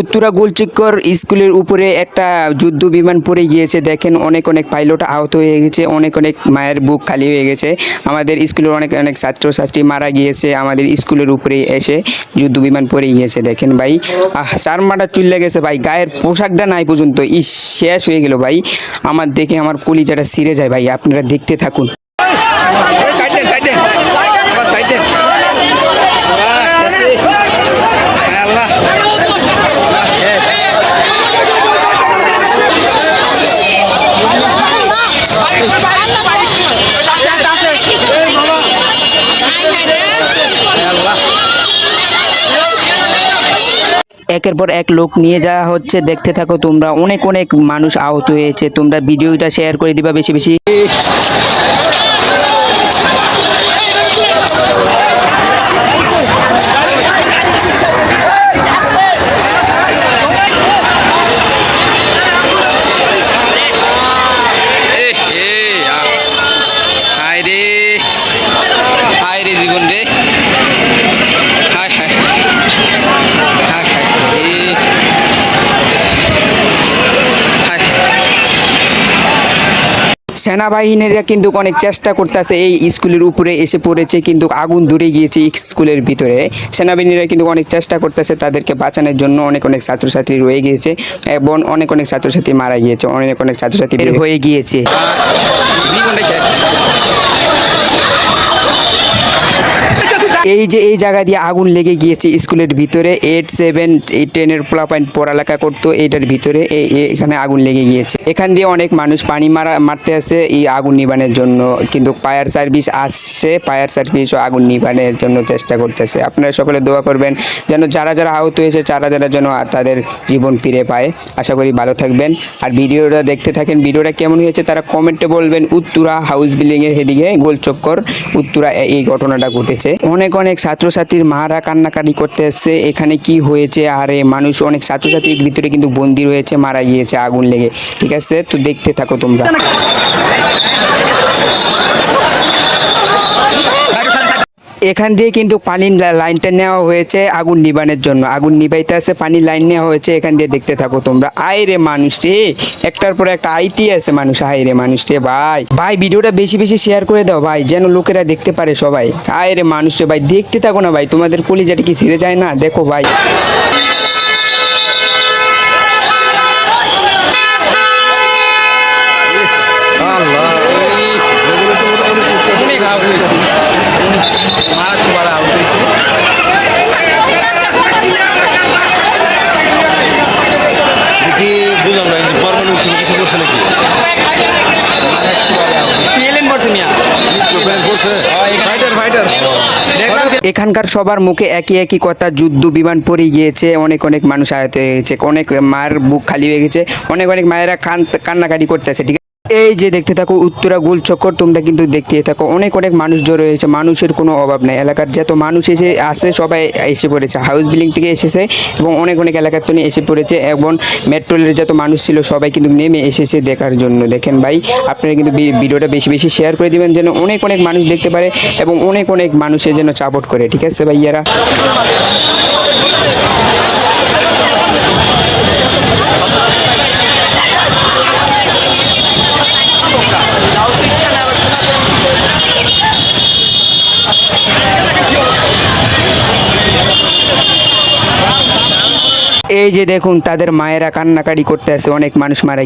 উত্তরা গোলচক্কর স্কুলের উপরে একটা যুদ্ধ বিমান পড়ে গিয়েছে। দেখেন অনেক অনেক পাইলট আহত হয়ে গেছে, অনেক অনেক মায়ের বুক খালি হয়ে গেছে। আমাদের স্কুলের অনেক অনেক ছাত্রছাত্রী মারা গিয়েছে, আমাদের স্কুলের উপরে এসে যুদ্ধ বিমান পড়ে গিয়েছে। দেখেন ভাই চার মাটা চুল্লে গেছে ভাই, গায়ের পোশাকটা নাই পর্যন্ত। ই শেষ হয়ে গেল ভাই। আমার দেখে আমার কলিজাটা ছিঁড়ে যায় ভাই, আপনারা দেখতে থাকুন। একের পর এক লোক নিয়ে যাওয়া হচ্ছে। দেখতে থাকো, তোমরা অনেক অনেক মানুষ আহত হয়েছে। তোমরা ভিডিওটা শেয়ার করে দিবা বেশি বেশি। জীবন রে হায় হায় হায় হায় রে হায় সেনাবাহিনীরা কিন্তু অনেক চেষ্টা করতেছে এই স্কুলের উপরে এসে পড়েছে কিন্তু আগুন দূরে গিয়েছে স্কুলের ভিতরে। সেনাবাহিনীরা কিন্তু অনেক চেষ্টা করতেছে তাদেরকে বাঁচানোর জন্য। অনেক অনেক ছাত্রছাত্রী রয়ে গিয়েছে এবং অনেক অনেক ছাত্রছাত্রী মারা গিয়েছে। অনেক অনেক ছাত্রছাত্রী হয়ে গিয়েছে। এই যে এই জায়গা দিয়ে আগুন লেগে গিয়েছে স্কুলের ভিতরে এইট সেভেন টেনের পোলা পয়েন্ট পড়ালেখা করতো, এইটার ভিতরে এখানে আগুন লেগে গিয়েছে। এখান দিয়ে অনেক মানুষ পানি মারা, মারতে আসে এই আগুন নিবানের জন্য। কিন্তু ফায়ার সার্ভিস আসছে, ফায়ার সার্ভিসও আগুন নিবানের জন্য চেষ্টা করতেছে। আপনারা সকলে দোয়া করবেন যেন যারা যারা আহত হয়েছে যারা যারা যেন তাদের জীবন ফিরে পায়। আশা করি ভালো থাকবেন। আর ভিডিওটা দেখতে থাকেন, ভিডিওটা কেমন হয়েছে তারা কমেন্টে বলবেন। উত্তরা হাউস বিল্ডিং এর হেদিকে গোল চক্কর উত্তরা এই ঘটনাটা ঘটেছে। অনেক অনেক ছাত্রছাত্রীর মারা কান্নাকাটি করতে এসছে। এখানে কি হয়েছে? আর, মানুষ অনেক ছাত্রছাত্রীর ভিতরে কিন্তু বন্দি রয়েছে, মারা গিয়েছে আগুন লেগে। ঠিক আছে? তো দেখতে থাকো তোমরা। এখান দিয়ে কিন্তু পানির লাইনটা নেওয়া হয়েছে আগুন নিবানের জন্য। আগুন নিবাইতে আছে পানির লাইন নেওয়া হয়েছে, এখান দিয়ে দেখতে থাকো তোমরা। আয় রে মানুষটি একটার পর একটা আইতি আছে মানুষ। আয় রে মানুষটি ভাই। ভাই, ভিডিওটা বেশি বেশি শেয়ার করে দাও, ভাই, যেন লোকেরা দেখতে পারে সবাই। আয় রে মানুষটি, ভাই, দেখতে থাকো না, ভাই, তোমাদের কলিজাটি কি ছিঁড়ে যায় না? দেখো, ভাই কি বুঝলাম না পরমাণু নাকি এখানকার সবার মুখে একই একই কথা যুদ্ধ বিমান পড়ে গিয়েছে অনেক অনেক মানুষ আয়ত হয়েছে গেছে অনেক মায়ের বুক খালি হয়ে গেছে অনেক অনেক মায়েরা কান কান্নাকাটি করতেছে ঠিক আছে? এই যে দেখতে থাকো উত্তরা গোল চক্কর, তোমরা কিন্তু দেখতে থাকো। অনেক অনেক মানুষ জড়ো হয়েছে, মানুষের কোনো অভাব নেই। এলাকার যত মানুষ এসে আসে, সবাই এসে পড়েছে। হাউস বিল্ডিং থেকে এসেছে এবং অনেক অনেক এলাকার তো এসে পড়েছে এবং মেট্রোলের যত মানুষ ছিল, সবাই কিন্তু নেমে এসেছে দেখার জন্য। দেখেন ভাই, আপনারা কিন্তু ভিডিওটা বেশি বেশি শেয়ার করে দিবেন যেন অনেক অনেক মানুষ দেখতে পারে এবং অনেক অনেক মানুষের যেন সাপোর্ট করে, ঠিক আছে ভাইয়ারা? এই যে দেখুন তাদের মায়েরা কান্নাকাটি করতে আসে অনেক মানুষ মারা